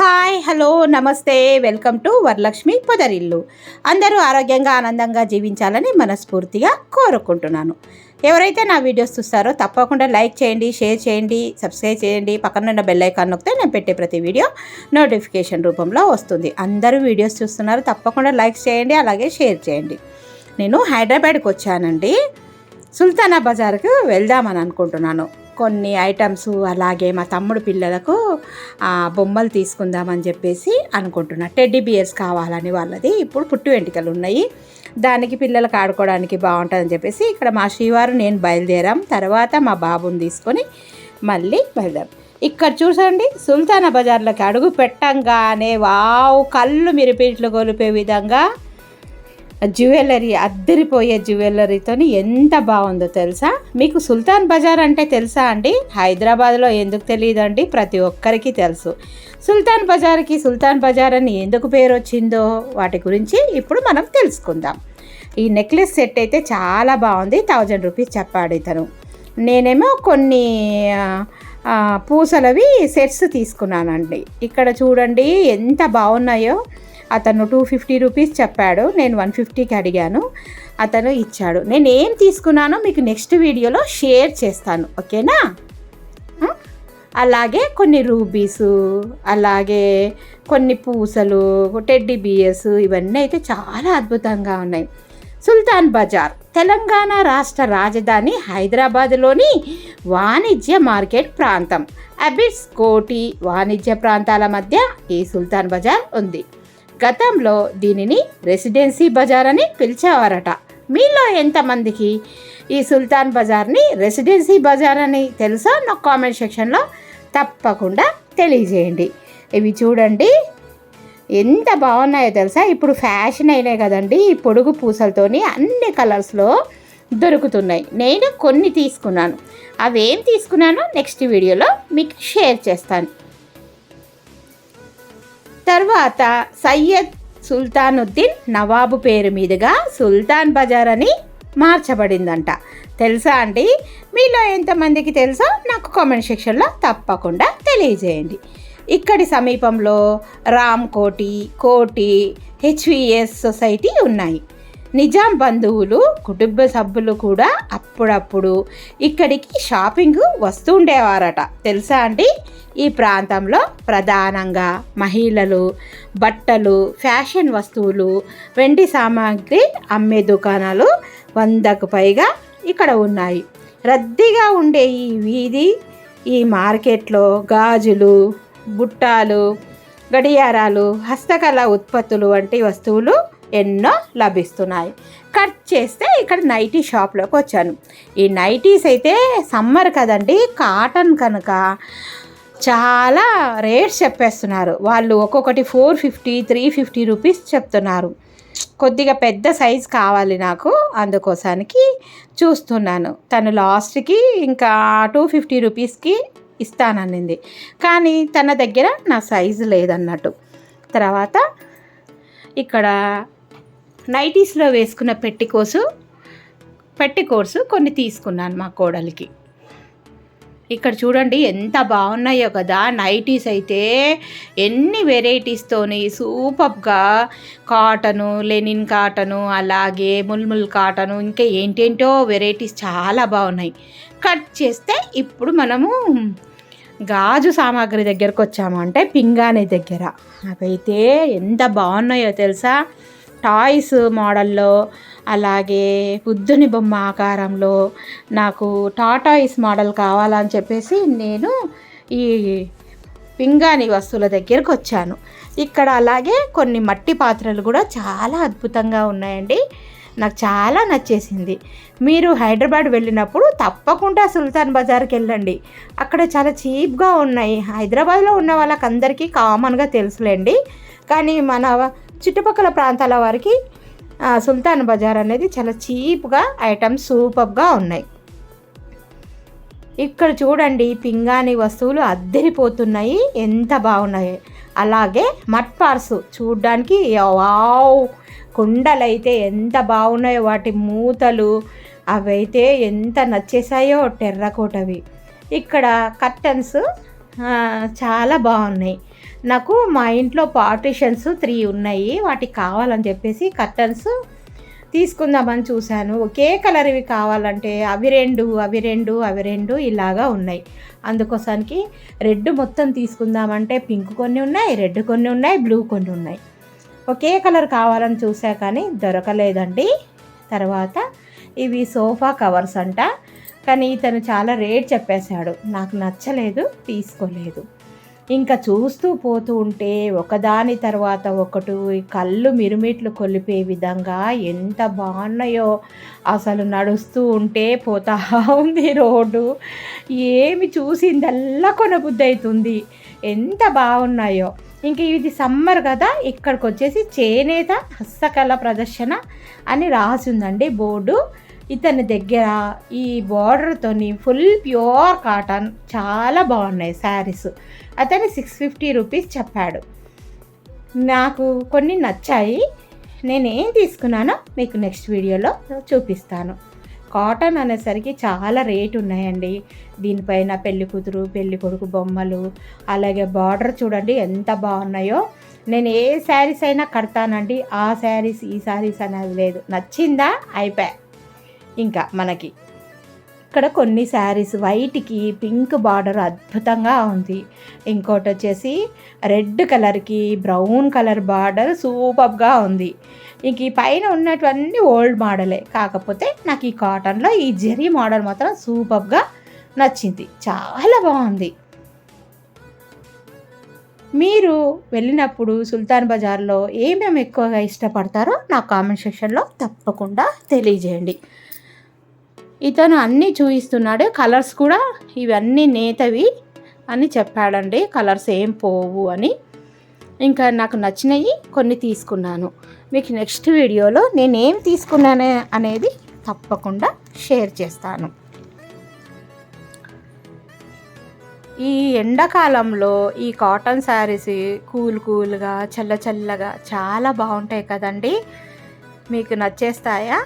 Hi hello namaste welcome to Varalakshmi Podarillu. అందరూ ఆరోగ్యంగా ఆనందంగా జీవించాలని మనస్ఫూర్తిగా కోరుకుంటున్నాను. ఎవరైతే నా వీడియోస్ చూస్తారో తప్పకుండా లైక్ చేయండి షేర్ చేయండి సబ్స్క్రైబ్ చేయండి. పక్కన ఉన్న బెల్ ఐకాన్ నొక్కితే నేను పెట్టే ప్రతి వీడియో నోటిఫికేషన్ రూపంలో వస్తుంది. అందరూ వీడియోస్ చూస్తున్నారు తప్పకుండా లైక్ చేయండి అలాగే షేర్ చేయండి. నేను హైదరాబాద్కి వచ్చానండి. సుల్తానా బజార్కు వెళ్దామని అనుకుంటున్నాను. కొన్ని ఐటమ్స్ అలాగే మా తమ్ముడు పిల్లలకు బొమ్మలు తీసుకుందామని చెప్పేసి అనుకుంటున్నా. టెడ్డీ బియర్స్ కావాలని వాళ్ళది ఇప్పుడు పుట్టు వెంట్రుకలు ఉన్నాయి. దానికి పిల్లలకు ఆడుకోవడానికి బాగుంటుందని చెప్పేసి ఇక్కడ మా శ్రీవారు నేను బయలుదేరాం. తర్వాత మా బాబుని తీసుకొని మళ్ళీ బయలుదేరాం ఇక్కడ చూసండి సుల్తానా బజార్లోకి అడుగు పెట్టంగానే వావ్ కళ్ళు మిరిపేట్లు గొలిపే విధంగా జ్యువెలరీ అద్దరిపోయే జ్యువెలరీతో ఎంత బాగుందో తెలుసా? మీకు సుల్తాన్ బజార్ అంటే తెలుసా అండి? హైదరాబాద్లో ఎందుకు తెలియదండి ప్రతి ఒక్కరికి తెలుసు. సుల్తాన్ బజార్కి సుల్తాన్ బజార్ అని ఎందుకు పేరు వచ్చిందో వాటి గురించి ఇప్పుడు మనం తెలుసుకుందాం. ఈ నెక్లెస్ సెట్ అయితే చాలా బాగుంది. థౌజండ్ రూపీస్ చెప్పాడు ఇతను. నేనేమో కొన్ని పూసలవి సెట్స్ తీసుకున్నానండి. ఇక్కడ చూడండి ఎంత బాగున్నాయో. అతను టూ ఫిఫ్టీ రూపీస్ చెప్పాడు. నేను వన్ ఫిఫ్టీకి అడిగాను. అతను ఇచ్చాడు. నేను ఏం తీసుకున్నానో మీకు నెక్స్ట్ వీడియోలో షేర్ చేస్తాను. ఓకేనా? అలాగే కొన్ని రూబీస్ అలాగే కొన్ని పూసలు టెడ్డీ బియర్స్ ఇవన్నీ అయితే చాలా అద్భుతంగా ఉన్నాయి. సుల్తాన్ బజార్ తెలంగాణ రాష్ట్ర రాజధాని హైదరాబాద్లోని వాణిజ్య మార్కెట్ ప్రాంతం. అబిడ్స్ కోటి వాణిజ్య ప్రాంతాల మధ్య ఈ సుల్తాన్ బజార్ ఉంది. గతంలో దీనిని రెసిడెన్సీ బజార్ అని పిలిచేవారట. మీలో ఎంతమందికి ఈ సుల్తాన్ బజార్ని రెసిడెన్సీ బజార్ అని తెలుసా నాకు కామెంట్ సెక్షన్లో తప్పకుండా తెలియజేయండి. ఇవి చూడండి. ఎంత బాగున్నాయో తెలుసా? ఇప్పుడు ఫ్యాషన్ అయినాయి కదండి. ఈ పొడుగు పూసలతోని అన్ని కలర్స్లో దొరుకుతున్నాయి. నేను కొన్ని తీసుకున్నాను. అవేం తీసుకున్నానో నెక్స్ట్ వీడియోలో మీకు షేర్ చేస్తాను. తర్వాత సయ్యద్ సుల్తానుద్దీన్ నవాబు పేరు మీదుగా సుల్తాన్ బజార్ అని మార్చబడిందంట. తెలుసా అండి? మీలో ఎంతమందికి తెలుసో నాకు కామెంట్ సెక్షన్లో తప్పకుండా తెలియజేయండి. ఇక్కడి సమీపంలో రామ్ కోటి కోటి హెచ్విఎస్ సొసైటీ ఉన్నాయి. నిజాం బంధువులు కుటుంబ సభ్యులు కూడా అప్పుడప్పుడు ఇక్కడికి షాపింగ్ వస్తూ ఉండేవారట. తెలుసా అండి? ఈ ప్రాంతంలో ప్రధానంగా మహిళలు బట్టలు ఫ్యాషన్ వస్తువులు వెండి సామాగ్రి అమ్మే దుకాణాలు వందకు పైగా ఇక్కడ ఉన్నాయి. రద్దీగా ఉండే ఈ వీధి ఈ మార్కెట్లో గాజులు బుట్టాలు గడియారాలు హస్తకళ ఉత్పత్తులు వంటి వస్తువులు ఎన్నో లభిస్తున్నాయి. కట్ చేస్తే ఇక్కడ నైటీ షాప్లోకి వచ్చాను. ఈ నైటీస్ అయితే సమ్మర్ కదండి కాటన్ కనుక చాలా రేట్స్ చెప్పేస్తున్నారు. వాళ్ళు ఒక్కొక్కటి four fifty three fifty rupees చెప్తున్నారు. కొద్దిగా పెద్ద సైజ్ కావాలి నాకు అందుకోసానికి చూస్తున్నాను. తను లాస్ట్కి ఇంకా టూ ఫిఫ్టీ రూపీస్కి ఇస్తాననింది. కానీ తన దగ్గర నా సైజు లేదన్నట్టు. తర్వాత ఇక్కడ నైటీస్లో వేసుకున్న పెట్టికోసు పెట్టికోసు కొన్ని తీసుకున్నాను మా కోడలికి. ఇక్కడ చూడండి ఎంత బాగున్నాయో కదా నైటీస్ అయితే ఎన్ని వెరైటీస్తోని సూపర్గా కాటను లెనిన్ కాటను అలాగే ముల్ముల్ కాటను ఇంకా ఏంటేంటో వెరైటీస్ చాలా బాగున్నాయి. కట్ చేస్తే ఇప్పుడు మనము గాజు సామాగ్రి దగ్గరకు వచ్చాము అంటే పింగాణి దగ్గర. అవైతే ఎంత బాగున్నాయో తెలుసా? టాయ్స్ మోడల్లో అలాగే బుద్ధుని బొమ్మ ఆకారంలో నాకు టాటాయిస్ మోడల్ కావాలని చెప్పేసి నేను ఈ పింగాణి వస్తువుల దగ్గరకు వచ్చాను. ఇక్కడ అలాగే కొన్ని మట్టి పాత్రలు కూడా చాలా అద్భుతంగా ఉన్నాయండి. నాకు చాలా నచ్చేసింది. మీరు హైదరాబాద్ వెళ్ళినప్పుడు తప్పకుండా సుల్తాన్ బజార్కి వెళ్ళండి. అక్కడ చాలా చీప్గా ఉన్నాయి. హైదరాబాద్లో ఉన్న వాళ్ళకి అందరికీ కామన్గా తెలుసులేండి. కానీ మన చుట్టుపక్కల ప్రాంతాల వారికి సుల్తాన్ బజార్ అనేది చాలా చీప్గా ఐటమ్స్ సూపర్గా ఉన్నాయి. ఇక్కడ చూడండి పింగాణి వస్తువులు అద్దరిపోతున్నాయి. ఎంత బాగున్నాయి. అలాగే మట్ పార్సు చూడ్డానికి వావ్! కుండలైతే ఎంత బాగున్నాయో వాటి మూతలు అవైతే ఎంత నచ్చేసాయో టెర్రకోటవి. ఇక్కడ కర్టన్స్ చాలా బాగున్నాయి. నాకు మా ఇంట్లో పార్టిషన్స్ త్రీ ఉన్నాయి వాటికి కావాలని చెప్పేసి కర్టన్స్ తీసుకుందామని చూశాను. ఒకే కలర్ ఇవి కావాలంటే అవి రెండు అవి రెండు అవి రెండు ఇలాగా ఉన్నాయి. అందుకోసానికి రెడ్ మొత్తం తీసుకుందామంటే పింక్ కొన్ని ఉన్నాయి రెడ్ కొన్ని ఉన్నాయి బ్లూ కొన్ని ఉన్నాయి. ఒకే కలర్ కావాలని చూసా కానీ దొరకలేదండి. తర్వాత ఇవి సోఫా కవర్స్ అంట. కానీ ఇతను చాలా రేట్ చెప్పేశాడు. నాకు నచ్చలేదు తీసుకోలేదు. ఇంకా చూస్తూ పోతూ ఉంటే ఒకదాని తర్వాత ఒకటి కళ్ళు మిరుమిట్లు కొలిపే విధంగా ఎంత బాగున్నాయో అసలు నడుస్తూ ఉంటే పోతా ఉంది రోడ్డు. ఏమి చూసిందల్లా కొనబుద్ధి అవుతుంది ఎంత బాగున్నాయో. ఇంక ఇది సమ్మర్ కదా ఇక్కడికి వచ్చేసి చేనేత హస్తకళ ప్రదర్శన అని రాసిందండి బోర్డు. ఇతని దగ్గర ఈ బార్డర్తోని ఫుల్ ప్యూర్ కాటన్ చాలా బాగున్నాయి శారీస్ అతను సిక్స్ ఫిఫ్టీ రూపీస్ చెప్పాడు. నాకు కొన్ని నచ్చాయి. నేనేం తీసుకున్నానో మీకు నెక్స్ట్ వీడియోలో చూపిస్తాను. కాటన్ అనేసరికి చాలా రేటు ఉన్నాయండి. దీనిపైన పెళ్ళి కూతురు పెళ్ళి కొడుకు బొమ్మలు అలాగే బార్డర్ చూడండి ఎంత బాగున్నాయో. నేను ఏ శారీస్ అయినా కడతానండి. ఆ శారీస్ ఈ శారీస్ అనేది లేదు. నచ్చిందా? అయిపోయా. ఇంకా మనకి. ఇక్కడ కొన్ని శారీస్ వైట్కి పింక్ బార్డర్ అద్భుతంగా ఉంది. ఇంకోటి వచ్చేసి రెడ్ కలర్కి బ్రౌన్ కలర్ బార్డర్ సూపర్గా ఉంది. ఇంక ఈ పైన ఉన్నటువన్నీ ఓల్డ్ మోడలే. కాకపోతే నాకు ఈ కాటన్లో ఈ జెరీ మోడల్ మాత్రం సూపర్గా నచ్చింది. చాలా బాగుంది. మీరు వెళ్ళినప్పుడు సుల్తాన్ బజార్లో ఏమేమి ఎక్కువగా ఇష్టపడతారో నా కామెంట్ సెక్షన్లో తప్పకుండా తెలియజేయండి. ఇతను అన్నీ చూపిస్తున్నాడు కలర్స్ కూడా ఇవన్నీ నేతవి అని చెప్పాడండి కలర్స్ ఏం పోవు అని. ఇంకా నాకు నచ్చినవి కొన్ని తీసుకున్నాను. మీకు నెక్స్ట్ వీడియోలో నేనేం తీసుకున్నానే అనేది తప్పకుండా షేర్ చేస్తాను. ఈ ఎండాకాలంలో ఈ కాటన్ శారీస్ కూల్ కూల్గా చల్ల చల్లగా చాలా బాగుంటాయి కదండి. మీకు నచ్చేస్తాయా?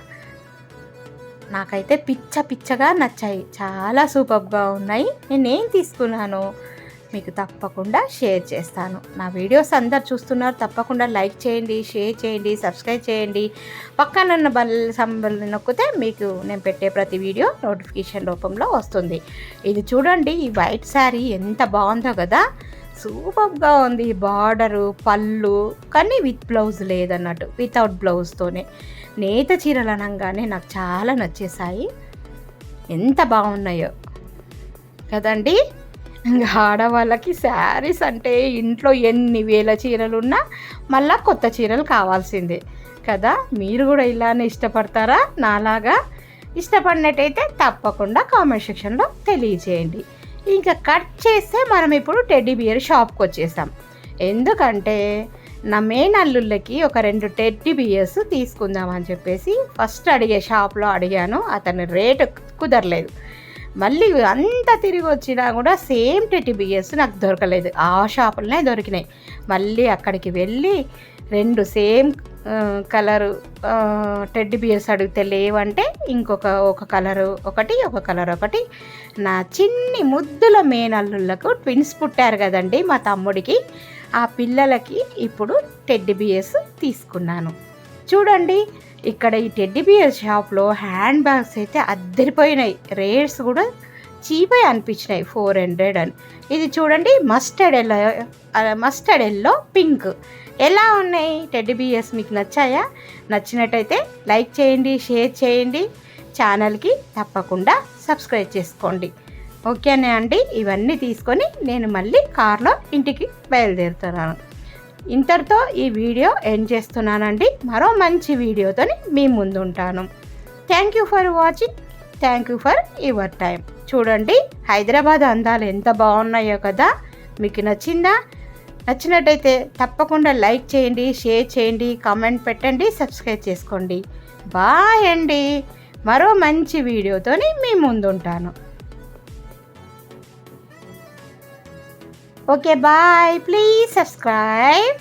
నాకైతే పిచ్చ పిచ్చగా నచ్చాయి. చాలా సూపర్గా ఉన్నాయి. నేనేం తీసుకున్నాను మీకు తప్పకుండా షేర్ చేస్తాను. నా వీడియోస్ అందరు చూస్తున్నారు. తప్పకుండా లైక్ చేయండి షేర్ చేయండి సబ్స్క్రైబ్ చేయండి. పక్కనున్న బల్ సంబల్ నొక్కితే మీకు నేను పెట్టే ప్రతి వీడియో నోటిఫికేషన్ రూపంలో వస్తుంది. ఇది చూడండి ఈ వైట్ శారీ ఎంత బాగుందో కదా. సూపర్గా ఉంది బార్డరు పళ్ళు కానీ విత్ బ్లౌజ్ లేదన్నట్టు వితౌట్ బ్లౌజ్తోనే నేత చీరలు అనగానే నాకు చాలా నచ్చేసాయి ఎంత బాగున్నాయో. కదండి? ఇంకా ఆడవాళ్ళకి శారీస్ అంటే ఇంట్లో ఎన్ని వేల చీరలు ఉన్నా మళ్ళీ కొత్త చీరలు కావాల్సిందే. కదా? మీరు కూడా ఇలానే ఇష్టపడతారా? నాలాగా? ఇష్టపడినట్టయితే తప్పకుండా కామెంట్ సెక్షన్లో తెలియజేయండి. ఇంకా కట్ చేస్తే మనం ఇప్పుడు టెడ్డీ బియర్ షాప్కి వచ్చేసాం. ఎందుకంటే నా మెయిన్ అల్లుళ్ళకి ఒక రెండు టెడ్డీ బియర్స్ తీసుకుందామని చెప్పేసి ఫస్ట్ అడిగే షాప్లో అడిగాను. అతని రేటు కుదరలేదు. మళ్ళీ అంతా తిరిగి వచ్చినా కూడా సేమ్ టెడ్డీ బియర్స్ నాకు దొరకలేదు. ఆ షాపులనే దొరికినాయి. మళ్ళీ అక్కడికి వెళ్ళి రెండు సేమ్ కలరు టెడ్డి బియర్స్ అడిగితే లేవంటే ఇంకొక ఒక కలరు ఒకటి ఒక కలర్ ఒకటి. నా చిన్ని ముద్దుల మేనల్లులకు ట్విన్స్ పుట్టారు కదండి మా తమ్ముడికి. ఆ పిల్లలకి ఇప్పుడు టెడ్డి బియర్స్ తీసుకున్నాను. చూడండి ఇక్కడ ఈ టెడ్డి బియర్ షాప్లో హ్యాండ్ బ్యాగ్స్ అయితే అద్దరిపోయినాయి. రేట్స్ కూడా చీపే అనిపించినాయి ఫోర్ హండ్రెడ్ అని. ఇది చూడండి mustard yellow mustard yellow pink. ఎలా ఉన్నాయి టెడ్డి బియర్స్ మీకు నచ్చాయా? నచ్చినట్టయితే లైక్ చేయండి షేర్ చేయండి. ఛానల్కి తప్పకుండా సబ్స్క్రైబ్ చేసుకోండి. ఓకేనే అండి ఇవన్నీ తీసుకొని నేను మళ్ళీ కార్లో ఇంటికి బయలుదేరుతున్నాను. ఇంతటితో ఈ వీడియో ఎండ్ చేస్తున్నానండి. మరో మంచి వీడియోతో మీ ముందు ఉంటాను thank you for watching thank you for your time చూడండి హైదరాబాద్ అందాలు ఎంత బాగున్నాయో కదా? మీకు నచ్చిందా? నచ్చినట్టయితే తప్పకుండా లైక్ చేయండి షేర్ చేయండి కామెంట్ పెట్టండి సబ్స్క్రైబ్ చేసుకోండి. బాయ్ అండి. మరో మంచి వీడియోతోని మీ ముందుంటాను. Okay bye. Please subscribe.